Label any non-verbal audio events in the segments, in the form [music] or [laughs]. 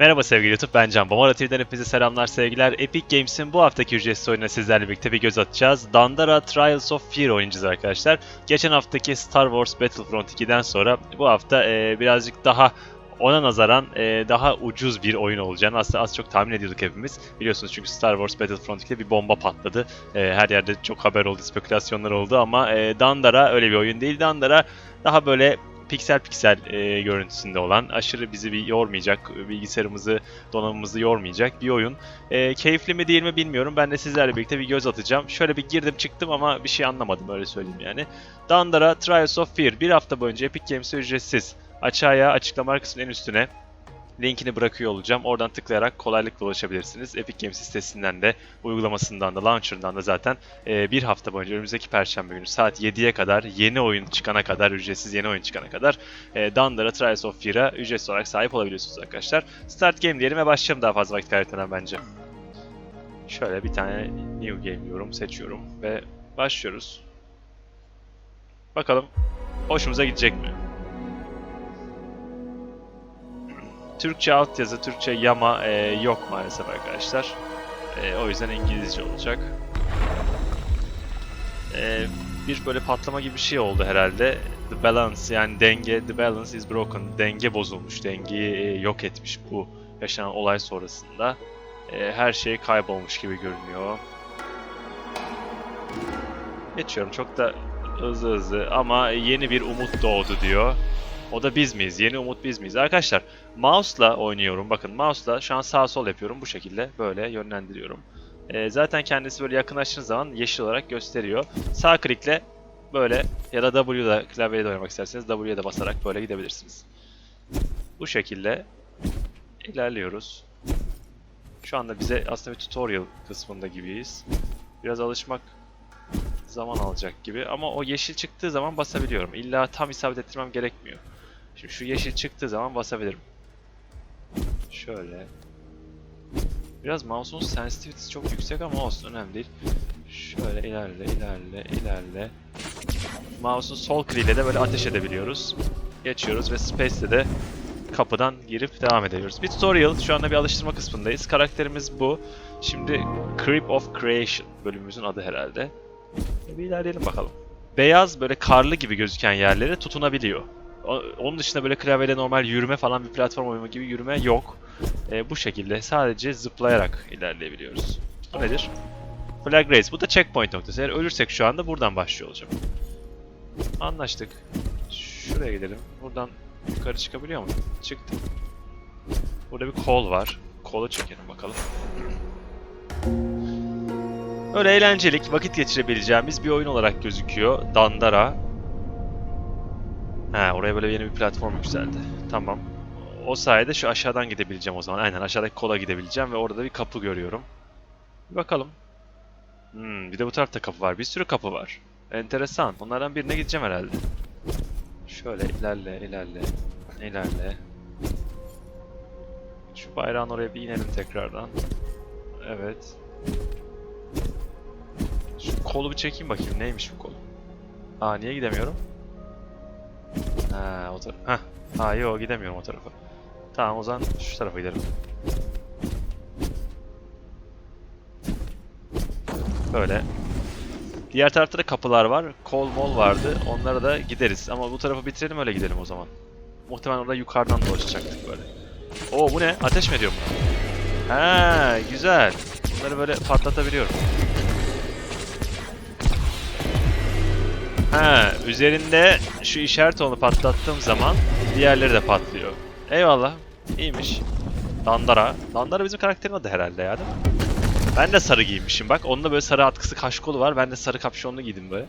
Merhaba sevgili YouTube, ben Can. Bomara TV'den hepinize selamlar, sevgiler. Epic Games'in bu haftaki ücretsiz oyununa sizlerle birlikte bir göz atacağız. Dandara Trials of Fear oynayacağız arkadaşlar. Geçen haftaki Star Wars Battlefront 2'den sonra bu hafta e, birazcık daha ona nazaran e, daha ucuz bir oyun olacağını aslında az çok tahmin ediyorduk hepimiz. Biliyorsunuz çünkü Star Wars Battlefront 2'de bir bomba patladı. E, her yerde çok haber oldu, spekülasyonlar oldu ama e, Dandara öyle bir oyun değil. Dandara daha böyle piksel piksel e, görüntüsünde olan, aşırı bizi bir yormayacak, bilgisayarımızı, donanımımızı yormayacak bir oyun. E, keyifli mi değil mi bilmiyorum. Ben de sizlerle birlikte bir göz atacağım. Şöyle bir girdim çıktım ama bir şey anlamadım öyle söyleyeyim yani. Dandara Trials of Fear bir hafta boyunca Epic Games'e ücretsiz. Aşağıya açıklama kısmının en üstüne linkini bırakıyor olacağım. Oradan tıklayarak kolaylıkla ulaşabilirsiniz. Epic Games sitesinden de, uygulamasından da, launcher'dan da zaten e, bir hafta boyunca önümüzdeki perşembe günü saat 7'ye kadar yeni oyun çıkana kadar, ücretsiz yeni oyun çıkana kadar e, Dandara Trials of Fear'a ücretsiz olarak sahip olabiliyorsunuz arkadaşlar. Start game diyelim ve başlayalım daha fazla vakit kaybetmeden bence. Şöyle bir tane new game diyorum, seçiyorum ve başlıyoruz. Bakalım hoşumuza gidecek mi? Türkçe altyazı, Türkçe yama e, yok maalesef arkadaşlar. E, o yüzden İngilizce olacak. E, bir böyle patlama gibi bir şey oldu herhalde. The balance yani denge, the balance is broken. Denge bozulmuş, dengeyi e, yok etmiş bu yaşanan olay sonrasında. E, her şey kaybolmuş gibi görünüyor. Geçiyorum çok da hızlı hızlı ama yeni bir umut doğdu diyor. O da biz miyiz? Yeni umut biz miyiz? Arkadaşlar mouse'la oynuyorum. Bakın mouse'la şu an sağ sol yapıyorum bu şekilde. Böyle yönlendiriyorum. Ee, zaten kendisi böyle yakınlaştığınız zaman yeşil olarak gösteriyor. Sağ klikle böyle ya da W'da klavyede oynamak isterseniz W'ye de basarak böyle gidebilirsiniz. Bu şekilde ilerliyoruz. Şu anda bize aslında bir tutorial kısmında gibiyiz. Biraz alışmak zaman alacak gibi ama o yeşil çıktığı zaman basabiliyorum. İlla tam isabet ettirmem gerekmiyor. Şimdi şu yeşil çıktığı zaman basabilirim. Şöyle. Biraz mouse'un sensitivity'si çok yüksek ama olsun önemli değil. Şöyle ilerle, ilerle, ilerle. Mouse'un sol kliğiyle de böyle ateş edebiliyoruz. Geçiyoruz ve space'de de kapıdan girip devam ediyoruz. Bir tutorial, şu anda bir alıştırma kısmındayız. Karakterimiz bu. Şimdi Creep of Creation bölümümüzün adı herhalde. Bir ilerleyelim bakalım. Beyaz böyle karlı gibi gözüken yerlere tutunabiliyor. Onun dışında böyle klavyeyle normal yürüme falan bir platform oyunu gibi yürüme yok. E, bu şekilde sadece zıplayarak ilerleyebiliyoruz. Bu nedir? Flag Race. Bu da checkpoint noktası. Eğer ölürsek şu anda buradan başlıyor olacağım. Anlaştık. Şuraya gidelim. Buradan yukarı çıkabiliyor muyum? Çıktım. Burada bir kol var. Kolu çekelim bakalım. Öyle eğlencelik, vakit geçirebileceğimiz bir oyun olarak gözüküyor. Dandara. Ha, oraya böyle yeni bir platform yükseldi. Tamam. O sayede şu aşağıdan gidebileceğim o zaman. Aynen aşağıdaki kola gidebileceğim ve orada bir kapı görüyorum. Bir bakalım. Hmm, bir de bu tarafta kapı var. Bir sürü kapı var. Enteresan. Bunlardan birine gideceğim herhalde. Şöyle ilerle, ilerle, ilerle. Şu bayrağın oraya bir inelim tekrardan. Evet. Şu kolu bir çekeyim bakayım neymiş bu kol. Aa niye gidemiyorum? Ha o taraf. Heh. Ha yok gidemiyorum o tarafa. Tamam o zaman şu tarafa gidelim. Böyle. Diğer tarafta da kapılar var. Kol mol vardı. Onlara da gideriz. Ama bu tarafı bitirelim öyle gidelim o zaman. Muhtemelen orada yukarıdan dolaşacaktık böyle. Oo bu ne? Ateş mi ediyor bu? Ha güzel. Bunları böyle patlatabiliyorum. Ha, üzerinde şu işaret onu patlattığım zaman diğerleri de patlıyor. Eyvallah. İyiymiş. Dandara. Dandara bizim karakterin adı herhalde ya değil mi? Ben de sarı giymişim bak. Onun da böyle sarı atkısı kaş kolu var. Ben de sarı kapşonlu giydim böyle.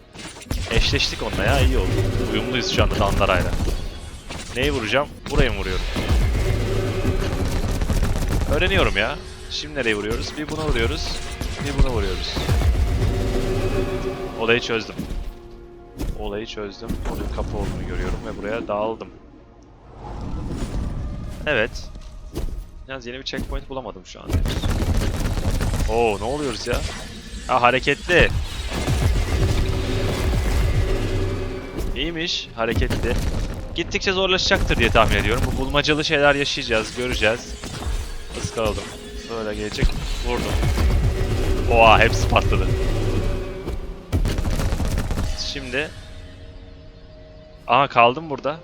Eşleştik onunla ya iyi oldu. Uyumluyuz şu anda Dandara'yla. Neyi vuracağım? Burayı mı vuruyorum? Öğreniyorum ya. Şimdi nereye vuruyoruz? Bir buna vuruyoruz. Bir buna vuruyoruz. Olayı çözdüm. Olayı çözdüm. Bir kapı olduğunu görüyorum ve buraya dağıldım. Evet. Yalnız yeni bir checkpoint bulamadım şu an. Oo ne oluyoruz ya? Ha hareketli. İyiymiş hareketli. Gittikçe zorlaşacaktır diye tahmin ediyorum. Bu bulmacalı şeyler yaşayacağız, göreceğiz. Iskaladım. Böyle gelecek. Vurdum. Oha hepsi patladı. Şimdi... Aha kaldım burada.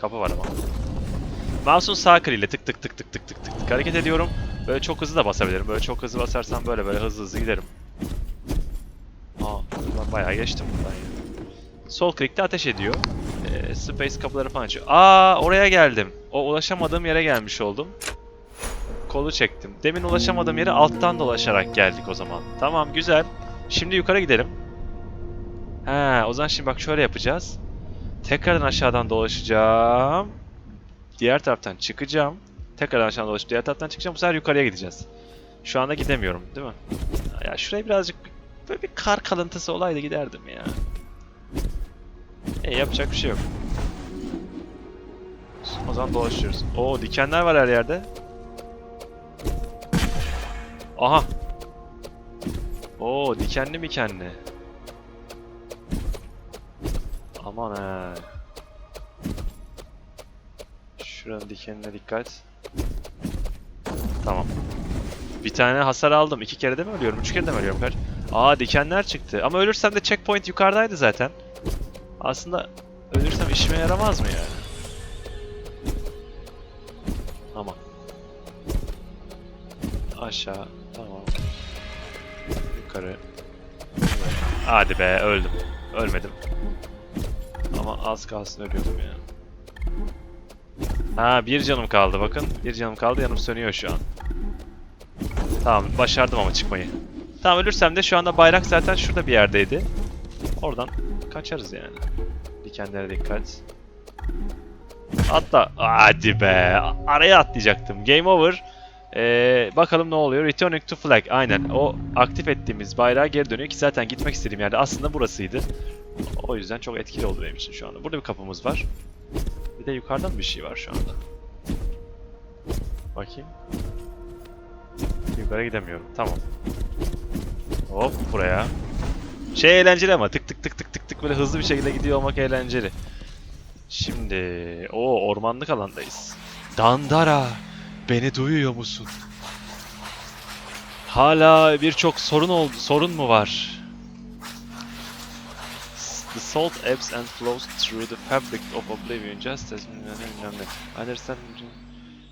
Kapı var ama. Mouse'un sağ kliğiyle tık tık tık tık tık tık tık tık hareket ediyorum. Böyle çok hızlı da basabilirim. Böyle çok hızlı basarsam böyle böyle hızlı hızlı giderim. Aa, ben bayağı geçtim buradan ya. Sol klikte ateş ediyor. Ee, space kapıları falan açıyor. Aa, oraya geldim. O ulaşamadığım yere gelmiş oldum. Kolu çektim. Demin ulaşamadığım yere alttan dolaşarak geldik o zaman. Tamam, güzel. Şimdi yukarı gidelim. He, o zaman şimdi bak şöyle yapacağız. Tekrardan aşağıdan dolaşacağım. Diğer taraftan çıkacağım. Tekrardan aşağıdan dolaşıp diğer taraftan çıkacağım. Bu sefer yukarıya gideceğiz. Şu anda gidemiyorum, değil mi? Ya şuraya birazcık böyle bir kar kalıntısı olaydı giderdim ya. E yapacak bir şey yok. O zaman dolaşıyoruz. Oo dikenler var her yerde. Aha. Oo dikenli mikenli. Aman he. Şuranın dikenine dikkat. Tamam. Bir tane hasar aldım. İki kere de mi ölüyorum? Üç kere de mi ölüyorum? Kaç? Aa dikenler çıktı. Ama ölürsem de checkpoint yukarıdaydı zaten. Aslında ölürsem işime yaramaz mı yani? Tamam. Aşağı. Tamam. Yukarı. Hadi be öldüm. Ölmedim. Ama az kalsın ölüyordum ya. Ha bir canım kaldı bakın. Bir canım kaldı yanım sönüyor şu an. Tamam başardım ama çıkmayı. Tamam ölürsem de şu anda bayrak zaten şurada bir yerdeydi. Oradan kaçarız yani. Dikenlere dikkat. Atla. Hadi be. Araya atlayacaktım. Game over. Ee, bakalım ne oluyor. Returning to flag. Aynen. O aktif ettiğimiz bayrağa geri dönüyor ki zaten gitmek istediğim yerde aslında burasıydı. O yüzden çok etkili oldu benim için şu anda. Burada bir kapımız var. Bir de yukarıdan bir şey var şu anda. Bakayım. Yukarı gidemiyorum. Tamam. Hop buraya. Şey eğlenceli ama tık tık tık tık tık tık böyle hızlı bir şekilde gidiyor olmak eğlenceli. Şimdi o ormanlık alandayız. Dandara, beni duyuyor musun? Hala birçok sorun oldu. Sorun mu var? The salt ebbs and flows through the fabric of oblivion just as bilmem ne. Understand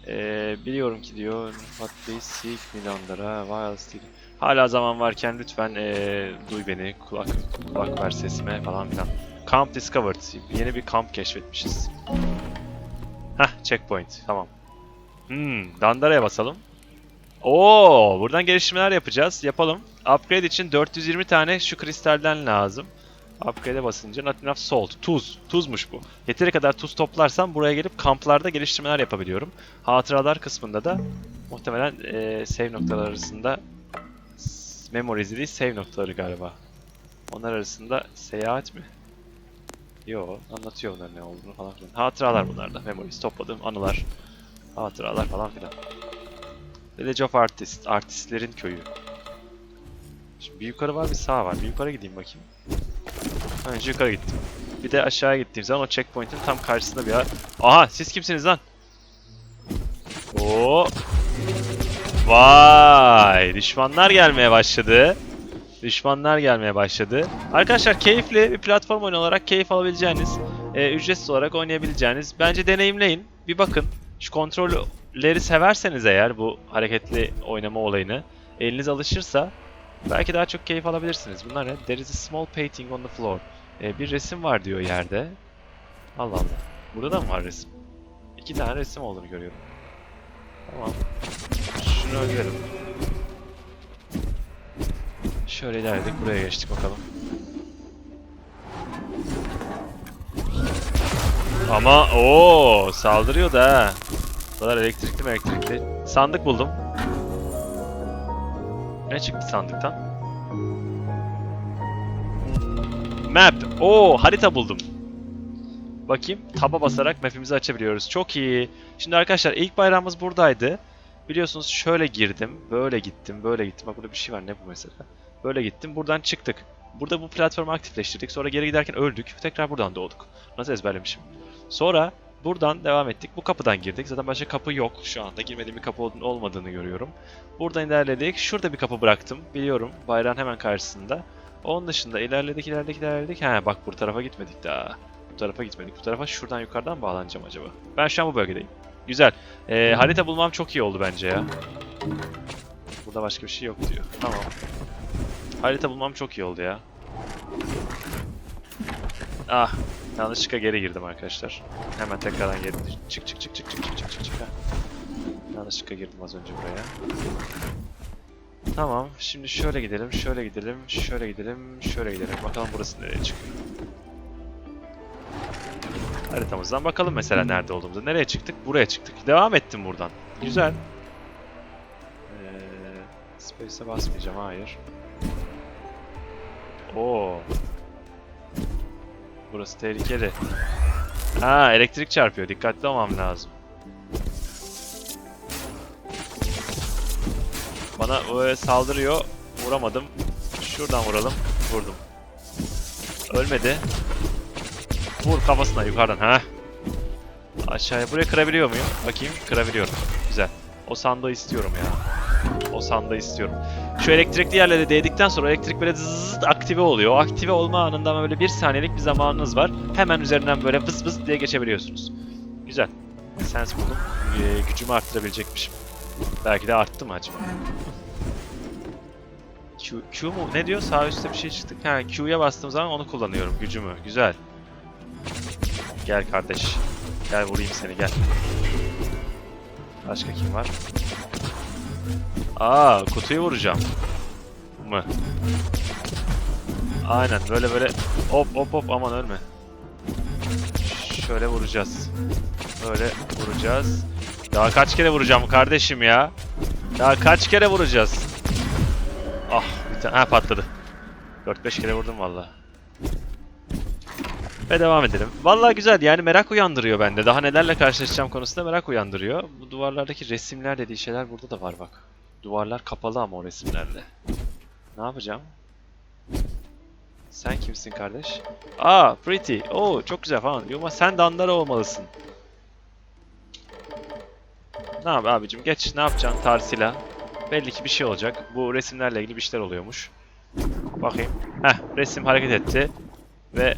ee, biliyorum ki diyor What they seek me Dandara while still Hala zaman varken lütfen ee, duy beni, kulak kulak ver sesime falan filan. Camp discovered. Yeni bir kamp keşfetmişiz. Hah, checkpoint. Tamam. Hmm, Dandara'ya basalım. Oo, buradan geliştirmeler yapacağız. Yapalım. Upgrade için 420 tane şu kristalden lazım. Upgrade'e basınca not enough salt. Tuz. Tuzmuş bu. Yeteri kadar tuz toplarsam buraya gelip kamplarda geliştirmeler yapabiliyorum. Hatıralar kısmında da muhtemelen ee, save noktaları arasında Memories değil, save noktaları galiba. Onlar arasında seyahat mi? Yo, anlatıyor bunlar ne olduğunu falan filan. Hatıralar bunlar da. Memories topladığım anılar. Hatıralar falan filan. Village of Artist, artistlerin köyü. Şimdi bir yukarı var bir sağ var. Bir yukarı gideyim bakayım. Önce yukarı gittim. Bir de aşağı gittiğim zaman o checkpoint'in tam karşısında bir yer. Aha siz kimsiniz lan? Oo. Vay! Düşmanlar gelmeye başladı. Düşmanlar gelmeye başladı. Arkadaşlar keyifli bir platform oyunu olarak keyif alabileceğiniz, e, ücretsiz olarak oynayabileceğiniz. Bence deneyimleyin. Bir bakın. Şu kontrolleri severseniz eğer bu hareketli oynama olayını, eliniz alışırsa belki daha çok keyif alabilirsiniz. Bunlar ne? There is a small painting on the floor. E, bir resim var diyor yerde. Allah Allah. Burada da mı var resim? İki tane resim olduğunu görüyorum. Tamam. Şunu öldürelim. Şöyle ilerledik. Buraya geçtik bakalım. Ama o saldırıyor da ha. Bu kadar elektrikli mi elektrikli. Sandık buldum. Ne çıktı sandıktan? Map. Oo harita buldum. Bakayım. Taba basarak map'imizi açabiliyoruz. Çok iyi. Şimdi arkadaşlar ilk bayrağımız buradaydı. Biliyorsunuz şöyle girdim, böyle gittim, böyle gittim. Bak burada bir şey var ne bu mesela? Böyle gittim, buradan çıktık. Burada bu platformu aktifleştirdik. Sonra geri giderken öldük. Tekrar buradan doğduk. Nasıl ezberlemişim? Sonra Buradan devam ettik. Bu kapıdan girdik. Zaten başka kapı yok. Şu anda girmediğim bir kapı ol- olmadığını görüyorum. Buradan ilerledik. Şurada bir kapı bıraktım. Biliyorum. Bayrağın hemen karşısında. Onun dışında ilerledik, ilerledik, ilerledik. He bak bu tarafa gitmedik daha. Bu tarafa gitmedik. Bu tarafa şuradan yukarıdan bağlanacağım acaba. Ben şu an bu bölgedeyim. Güzel. Ee, harita bulmam çok iyi oldu bence ya. Burada başka bir şey yok diyor. Tamam. Harita bulmam çok iyi oldu ya. Ah, yanlışlıkla geri girdim arkadaşlar. Hemen tekrardan geri çık çık çık çık çık çık çık çık çık. Yanlışlıkla girdim az önce buraya. Tamam, şimdi şöyle gidelim, şöyle gidelim, şöyle gidelim, şöyle gidelim. Bakalım burası nereye çıkıyor. Haritamızdan bakalım mesela nerede olduğumuzu. Nereye çıktık? Buraya çıktık. Devam ettim buradan. Güzel. Ee, Space'e basmayacağım, hayır. Oo. Burası tehlikeli. Ha, elektrik çarpıyor. Dikkatli olmam lazım. Bana o saldırıyor. Vuramadım. Şuradan vuralım. Vurdum. Ölmedi. Vur kafasına yukarıdan. ha. Aşağıya. Buraya kırabiliyor muyum? Bakayım. Kırabiliyorum. Güzel. O sandığı istiyorum ya. O sandığı istiyorum. Şu elektrikli yerlere değdikten sonra elektrik böyle zzzz aktive oluyor. O aktive olma anında böyle bir saniyelik bir zamanınız var. Hemen üzerinden böyle vız vız diye geçebiliyorsunuz. Güzel. Sens buldum. Ee, gücümü arttırabilecekmişim. Belki de arttı mı acaba? Q, Q mu? Ne diyor? Sağ üstte bir şey çıktı. Ha, Q'ya bastığım zaman onu kullanıyorum. Gücümü. Güzel. Gel kardeş. Gel vurayım seni gel. Başka kim var? Aa, kutuyu vuracağım. Mı? Aynen böyle böyle hop hop hop aman ölme. Şöyle vuracağız. Böyle vuracağız. Daha kaç kere vuracağım kardeşim ya? Daha kaç kere vuracağız? Ah bir tane ha patladı. 4-5 kere vurdum valla. Ve devam edelim. Valla güzel yani merak uyandırıyor bende. Daha nelerle karşılaşacağım konusunda merak uyandırıyor. Bu duvarlardaki resimler dediği şeyler burada da var bak. Duvarlar kapalı ama o resimlerle. Ne yapacağım? Sen kimsin kardeş? Aa, pretty. Oo, çok güzel falan. Yuma sen Dandara olmalısın. Ne yap abicim? Geç. Ne yapacaksın tarzıyla? Belli ki bir şey olacak. Bu resimlerle ilgili bir şeyler oluyormuş. Bakayım. Heh, resim hareket etti. Ve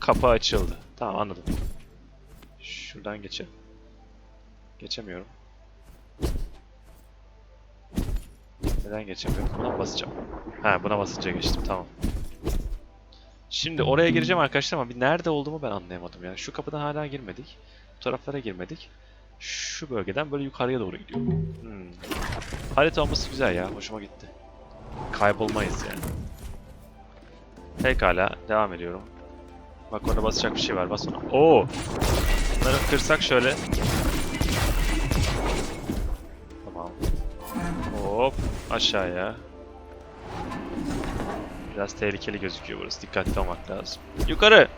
kapı açıldı. Tamam anladım. Şuradan geçelim. Geçemiyorum. Neden geçemiyorum? Buna basacağım? Ha buna basınca geçtim tamam. Şimdi oraya gireceğim arkadaşlar ama bir nerede olduğumu ben anlayamadım ya. Şu kapıdan hala girmedik. Bu taraflara girmedik. Şu bölgeden böyle yukarıya doğru gidiyor. Hmm. Harita olması güzel ya. Hoşuma gitti. Kaybolmayız yani. Pekala. Devam ediyorum. Bak orada basacak bir şey var. Bas ona. Oo! Bunları kırsak şöyle. Tamam. Hop aşağıya. Biraz tehlikeli gözüküyor burası. Dikkatli olmak lazım. Yukarı.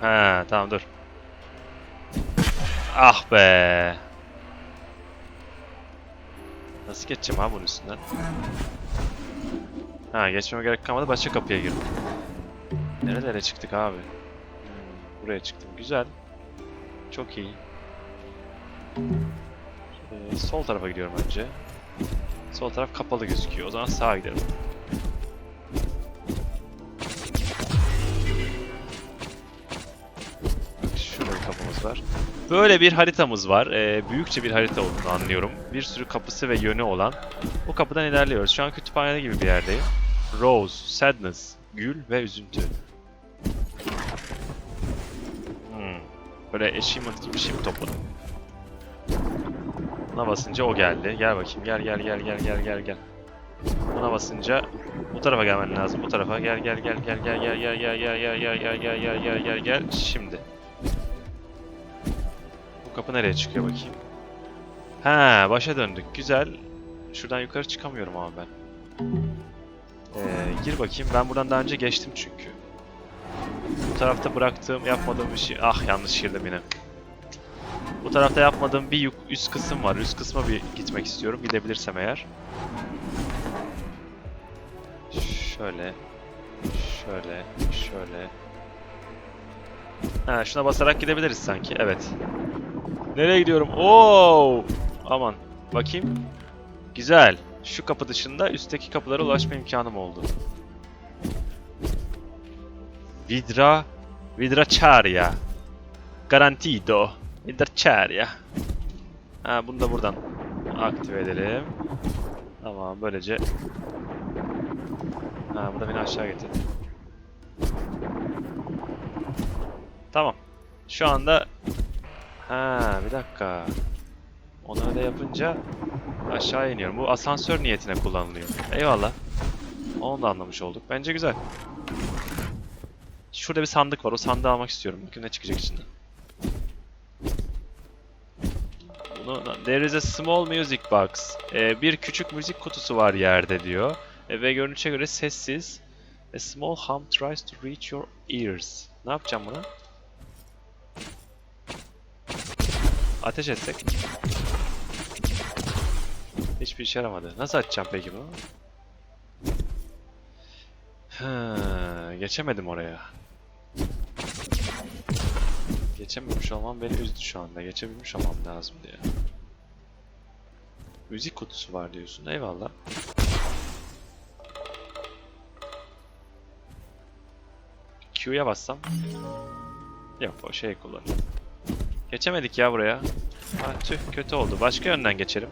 Ha tamam dur. Ah be. Nasıl geçeceğim ha bunun üstünden? Ha geçmeme gerek kalmadı. Başka kapıya girdim. Nerelere çıktık abi? Hmm, buraya çıktım. Güzel. Çok iyi. Ee, sol tarafa gidiyorum önce. Sol taraf kapalı gözüküyor. O zaman sağa gidelim. Bak şurada bir kapımız var. Böyle bir haritamız var. Ee, büyükçe bir harita olduğunu anlıyorum. Bir sürü kapısı ve yönü olan. Bu kapıdan ilerliyoruz. Şu an kütüphane gibi bir yerdeyim. Rose, Sadness, Gül ve Üzüntü. Hmm. Böyle achievement gibi bir şey mi topladım? Buna basınca o geldi. Gel bakayım. Gel gel gel gel gel gel gel. Buna basınca bu tarafa gelmen lazım. Bu tarafa gel gel gel gel gel gel gel gel gel gel gel gel gel gel gel gel gel şimdi. Kapı nereye çıkıyor bakayım? Ha, başa döndük. Güzel. Şuradan yukarı çıkamıyorum ama ben. Ee, gir bakayım. Ben buradan daha önce geçtim çünkü. Bu tarafta bıraktığım, yapmadığım bir şey. Ah yanlış girdim yine. Bu tarafta yapmadığım bir üst kısım var. Üst kısma bir gitmek istiyorum. Gidebilirsem eğer. Şöyle. Şöyle. Şöyle. Ha, şuna basarak gidebiliriz sanki. Evet. Nereye gidiyorum? Oo! Aman. Bakayım. Güzel. Şu kapı dışında üstteki kapılara ulaşma imkanım oldu. Vidra Vidracharia. Garantido. Vidracharia. Ha bunu da buradan aktive edelim. Tamam böylece. Ha bu da beni aşağı getirdi. Tamam. Şu anda Ha bir dakika. Onu öyle yapınca aşağı iniyorum. Bu asansör niyetine kullanılıyor. Eyvallah. Onu da anlamış olduk. Bence güzel. Şurada bir sandık var. O sandığı almak istiyorum. Bakın ne çıkacak içinden. Bunu, there is a small music box. Ee, bir küçük müzik kutusu var yerde diyor. Ee, ve görünüşe göre sessiz. A small hum tries to reach your ears. Ne yapacağım buna? Ateş etsek. Hiçbir işe yaramadı. Nasıl açacağım peki bunu? Ha, geçemedim oraya. Geçememiş olmam beni üzdü şu anda. Geçebilmiş olmam lazım diye. Müzik kutusu var diyorsun. Eyvallah. Q'ya bassam. Yok o şey kullan. Geçemedik ya buraya. Ha, tüh kötü oldu. Başka yönden geçelim.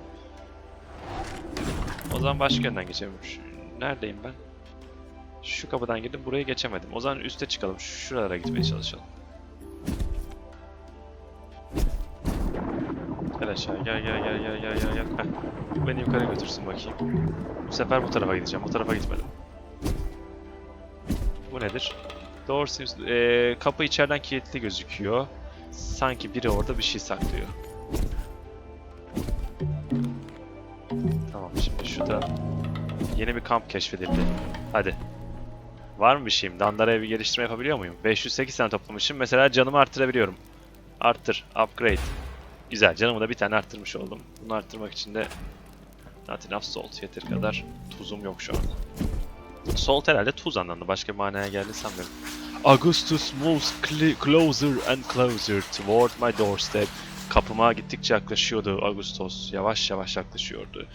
O zaman başka yönden geçelim. Neredeyim ben? Şu kapıdan girdim buraya geçemedim. O zaman üste çıkalım. Şuralara gitmeye çalışalım. Gel aşağı gel gel gel gel gel gel gel. Beni yukarı götürsün bakayım. Bu sefer bu tarafa gideceğim. Bu tarafa gitmedim. Bu nedir? Door seems... Ee, kapı içeriden kilitli gözüküyor. Sanki biri orada bir şey saklıyor. Tamam şimdi şurada yeni bir kamp keşfedildi. Hadi. Var mı bir şeyim? Dandara'ya bir geliştirme yapabiliyor muyum? 508 tane toplamışım. Mesela canımı arttırabiliyorum. Arttır. Upgrade. Güzel. Canımı da bir tane arttırmış oldum. Bunu arttırmak için de not enough salt. Yeteri kadar tuzum yok şu anda. Salt herhalde tuz anlamında. Başka bir manaya geldi sanmıyorum. Augustus moves cl- closer and closer toward my doorstep. Kapıma gittikçe yaklaşıyordu Augustus. Yavaş yavaş yaklaşıyordu.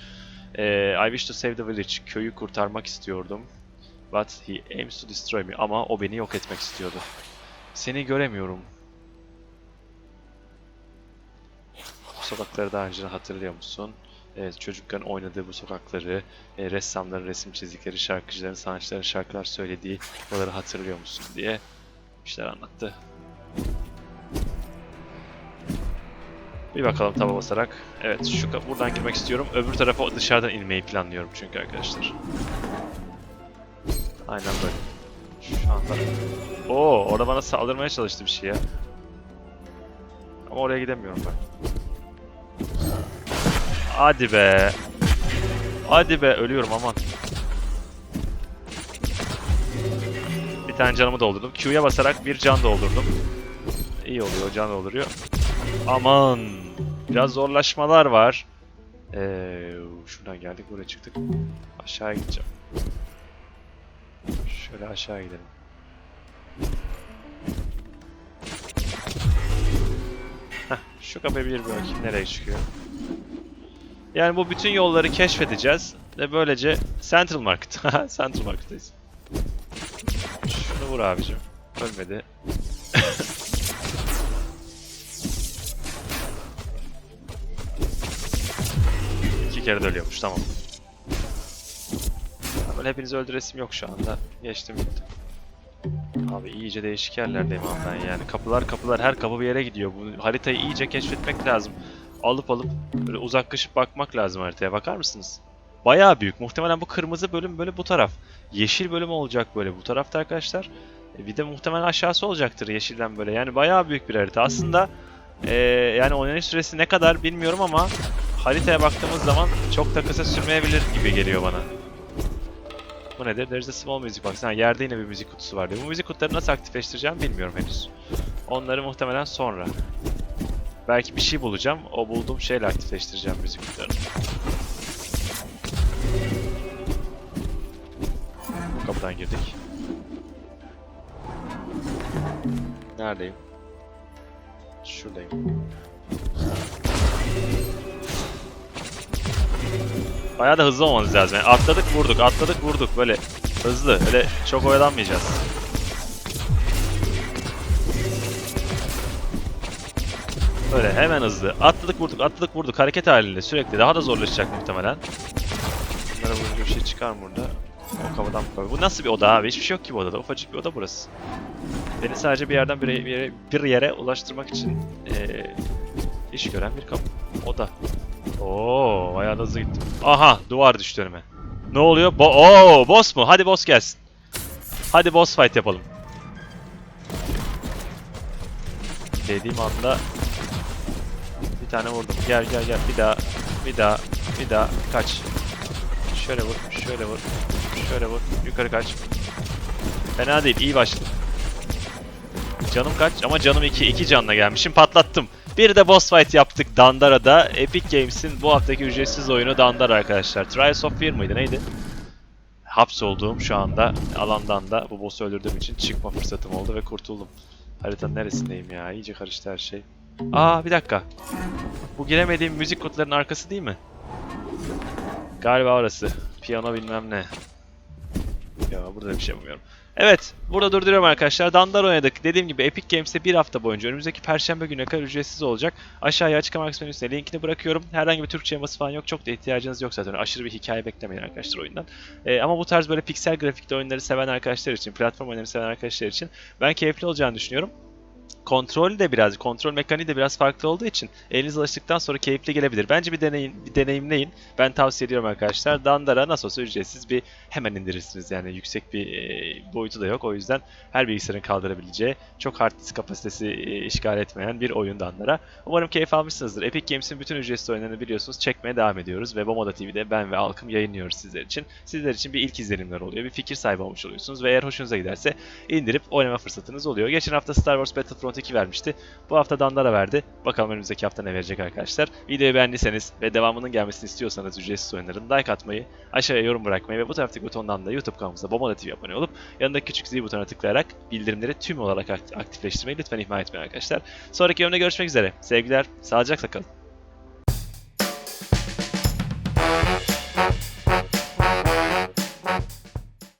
Ee, I wish to save the village. Köyü kurtarmak istiyordum. But he aims to destroy me. Ama o beni yok etmek istiyordu. Seni göremiyorum. Bu sokakları daha önce hatırlıyor musun? Evet, çocukken oynadığı bu sokakları, e, ressamların resim çizdikleri, şarkıcıların, sanatçıların şarkılar söylediği oraları hatırlıyor musun diye bir şeyler anlattı. Bir bakalım taba basarak. Evet, şu buradan girmek istiyorum. Öbür tarafa dışarıdan inmeyi planlıyorum çünkü arkadaşlar. Aynen böyle. Şu anda. Oo, orada bana saldırmaya çalıştı bir şey ya. Ama oraya gidemiyorum ben. Hadi be. Hadi be ölüyorum aman. Bir tane canımı doldurdum. Q'ya basarak bir can doldurdum. İyi oluyor can dolduruyor. Aman. Biraz zorlaşmalar var. Ee, şuradan geldik buraya çıktık. Aşağıya gideceğim. Şöyle aşağı gidelim. Heh, şu kapıyı bir bakayım nereye çıkıyor. Yani bu bütün yolları keşfedeceğiz ve böylece Central Market. [laughs] Central Market'tayız. Şunu vur abicim. Ölmedi. [laughs] İki kere de ölüyormuş tamam. Böyle hepinizi öldüresim yok şu anda. Geçtim gittim. Abi iyice değişik yerlerdeyim abi ben yani. Kapılar kapılar her kapı bir yere gidiyor. Bu haritayı iyice keşfetmek lazım. Alıp alıp böyle uzaklaşıp bakmak lazım haritaya. Bakar mısınız? Bayağı büyük. Muhtemelen bu kırmızı bölüm böyle bu taraf. Yeşil bölüm olacak böyle bu tarafta arkadaşlar. E, Bir de muhtemelen aşağısı olacaktır yeşilden böyle. Yani bayağı büyük bir harita. Aslında e, yani oynanış süresi ne kadar bilmiyorum ama haritaya baktığımız zaman çok da kısa sürmeyebilir gibi geliyor bana. Bu nedir? There's a small music box. Ha, yerde yine bir müzik kutusu var diyor. Bu müzik kutuları nasıl aktifleştireceğim bilmiyorum henüz. Onları muhtemelen sonra. Belki bir şey bulacağım. O bulduğum şeyle aktifleştireceğim müzik. Bu kapıdan girdik. Neredeyim? şuradayım. Bayağı da hızlı olmanız lazım. Yani atladık vurduk, atladık vurduk böyle hızlı. Öyle çok oyalanmayacağız. Böyle hemen hızlı. Atladık vurduk, atladık vurduk. Hareket halinde sürekli. Daha da zorlaşacak muhtemelen. Bunlara vurunca bir şey çıkar mı burada? O kapıdan bu. Bu nasıl bir oda abi? Hiçbir şey yok ki bu odada. Ufacık bir oda burası. Beni sadece bir yerden bir yere, bir yere ulaştırmak için eee iş gören bir kapı. Oda. Oo, bayağı hızlı gittim. Aha, duvar düştü önüme. Ne oluyor? Bo Oo, boss mu? Hadi boss gelsin. Hadi boss fight yapalım. Dediğim anda tane vurdum. Gel gel gel. Bir daha. Bir daha. Bir daha. Kaç. Şöyle vur. Şöyle vur. Şöyle vur. Yukarı kaç. Fena değil. iyi başladım. Canım kaç? Ama canım 2. 2 canla gelmişim. Patlattım. Bir de boss fight yaptık Dandara'da. Epic Games'in bu haftaki ücretsiz oyunu Dandara arkadaşlar. Trials of Fear mıydı neydi? Hapsolduğum şu anda alandan da bu boss'u öldürdüğüm için çıkma fırsatım oldu ve kurtuldum. Haritanın neresindeyim ya? İyice karıştı her şey. Aa bir dakika. Bu giremediğim müzik kutularının arkası değil mi? Galiba orası. Piyano bilmem ne. Ya burada da bir şey yapamıyorum. Evet, burada durduruyorum arkadaşlar. Dandar oynadık. Dediğim gibi Epic Games'te bir hafta boyunca önümüzdeki perşembe gününe kadar ücretsiz olacak. Aşağıya açıklama kısmının üstüne linkini bırakıyorum. Herhangi bir Türkçe yaması falan yok. Çok da ihtiyacınız yok zaten. Aşırı bir hikaye beklemeyin arkadaşlar oyundan. Ee, ama bu tarz böyle piksel grafikli oyunları seven arkadaşlar için, platform oyunları seven arkadaşlar için ben keyifli olacağını düşünüyorum. Kontrol de biraz, kontrol mekaniği de biraz farklı olduğu için eliniz alıştıktan sonra keyifli gelebilir. Bence bir deneyin, bir deneyimleyin. Ben tavsiye ediyorum arkadaşlar. Dandara nasıl olsa ücretsiz bir hemen indirirsiniz yani yüksek bir e, boyutu da yok. O yüzden her bilgisayarın kaldırabileceği, çok hard disk kapasitesi e, işgal etmeyen bir oyun Dandara. Umarım keyif almışsınızdır. Epic Games'in bütün ücretsiz oyunlarını biliyorsunuz çekmeye devam ediyoruz ve Bomoda TV'de ben ve Alkım yayınlıyoruz sizler için. Sizler için bir ilk izlenimler oluyor, bir fikir sahibi olmuş oluyorsunuz ve eğer hoşunuza giderse indirip oynama fırsatınız oluyor. Geçen hafta Star Wars Battlefront 2 vermişti. Bu hafta Dandara verdi. Bakalım önümüzdeki hafta ne verecek arkadaşlar. Videoyu beğendiyseniz ve devamının gelmesini istiyorsanız ücretsiz oyunların like atmayı, aşağıya yorum bırakmayı ve bu taraftaki butondan da YouTube kanalımıza Bomoda TV abone olup yanındaki küçük zil butonuna tıklayarak bildirimleri tüm olarak akt- aktifleştirmeyi lütfen ihmal etmeyin arkadaşlar. Sonraki bölümde görüşmek üzere. Sevgiler, sağlıcakla kalın.